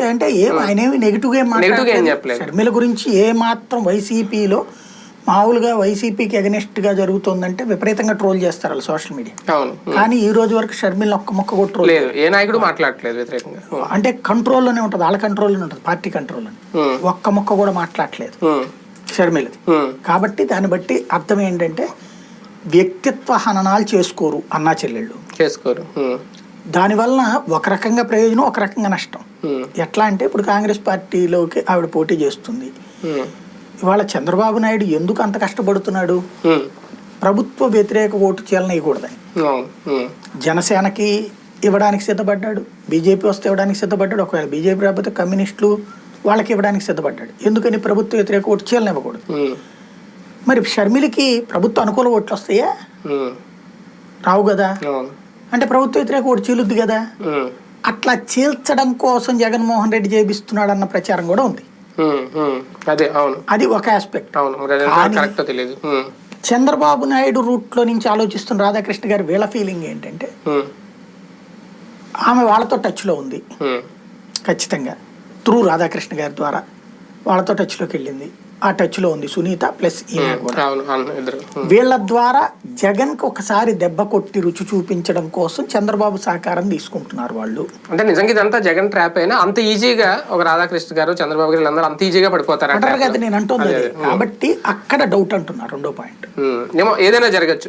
కాబట్టి అంటే ఏం ఆయన ఏమి నెగిటివ్ ఏం మాట్లాడలేదు. చెప్పలేదు. షర్మిల గురించి ఏ మాత్రం వైసీపీలో మామూలుగా వైసీపీకి అగెనిస్ట్గా జరుగుతుందంటే విపరీతంగా ట్రోల్ చేస్తారు వాళ్ళు సోషల్ మీడియా కానీ ఈ రోజు వరకు షర్మిల ఒక్క మొక్క కూడా ట్రోల్ ఏ నాయకుడు మాట్లాడట్లేదు వ్యతిరేకంగా. అంటే కంట్రోల్లోనే ఉంటుంది. వాళ్ళ కంట్రోల్లోనే ఉంటుంది. పార్టీ కంట్రోల్లోనే ఒక్క మొక్క కూడా మాట్లాడలేదు షర్మిలది. కాబట్టి దాన్ని బట్టి అర్థం ఏంటంటే వ్యక్తిత్వ హననాలు చేసుకోరు అన్నా చెల్లెళ్ళు. చేసుకోరు. దానివల్ల ఒక రకంగా ప్రయోజనం ఒక రకంగా నష్టం. ఎట్లా అంటే ఇప్పుడు కాంగ్రెస్ పార్టీలోకి ఆవిడ పోటీ చేస్తుంది. ఇవాళ చంద్రబాబు నాయుడు ఎందుకు అంత కష్టపడుతున్నాడు? ప్రభుత్వ వ్యతిరేక ఓటు అవును. ఉమ్, జనసేనకి ఇవ్వడానికి సిద్ధపడ్డాడు. బీజేపీ వస్తే ఇవ్వడానికి సిద్ధపడ్డాడు. ఒకవేళ బీజేపీ రాకపోతే కమ్యూనిస్టులు వాళ్ళకి ఇవ్వడానికి సిద్ధపడ్డాడు. ఎందుకని ప్రభుత్వ వ్యతిరేక ఓటు చేయాలనివ్వకూడదు ఉమ్, మరి షర్మిలకి ప్రభుత్వ అనుకూల ఓట్లు వస్తాయా? రావు కదా. అంటే ప్రభుత్వ వ్యతిరేక ఓటు చీలుద్ది కదా. అట్లా చీల్చడం కోసం జగన్మోహన్ రెడ్డి చేపిస్తున్నాడు అన్న ప్రచారం కూడా ఉంది. అదే అవును. అది ఒక ఆస్పెక్ట్ అవును తెలియదు. చంద్రబాబు నాయుడు రూట్లో నుంచి ఆలోచిస్తున్న రాధాకృష్ణ గారి వీళ్ళ ఫీలింగ్ ఏంటంటే ఆమె వాళ్ళతో టచ్లో ఉంది. ఉమ్, ఖచ్చితంగా. త్రూ రాధాకృష్ణ గారి ద్వారా వాళ్ళతో టచ్లోకి వెళ్ళింది. ఆ టచ్లో ఉంది సునీత ప్లస్ కూడా. ఉమ్, వీళ్ళ ద్వారా జగన్కి ఒకసారి దెబ్బ కొట్టి రుచి చూపించడం కోసం చంద్రబాబు సహకారం తీసుకుంటున్నారు వాళ్ళు. అంటే నిజంగా ఇదంతా జగన్ ట్రాప్ అయినా అంత ఈజీగా ఒక రాధాకృష్ణ గారు చంద్రబాబు గారు వీళ్ళందరూ అంత ఈజీగా పడిపోతారు అంటారు కదా నేను అంటుంది. కాబట్టి అక్కడ డౌట్ అంటున్నారు రెండో పాయింట్. ఏమో ఏదైనా జరగచ్చు.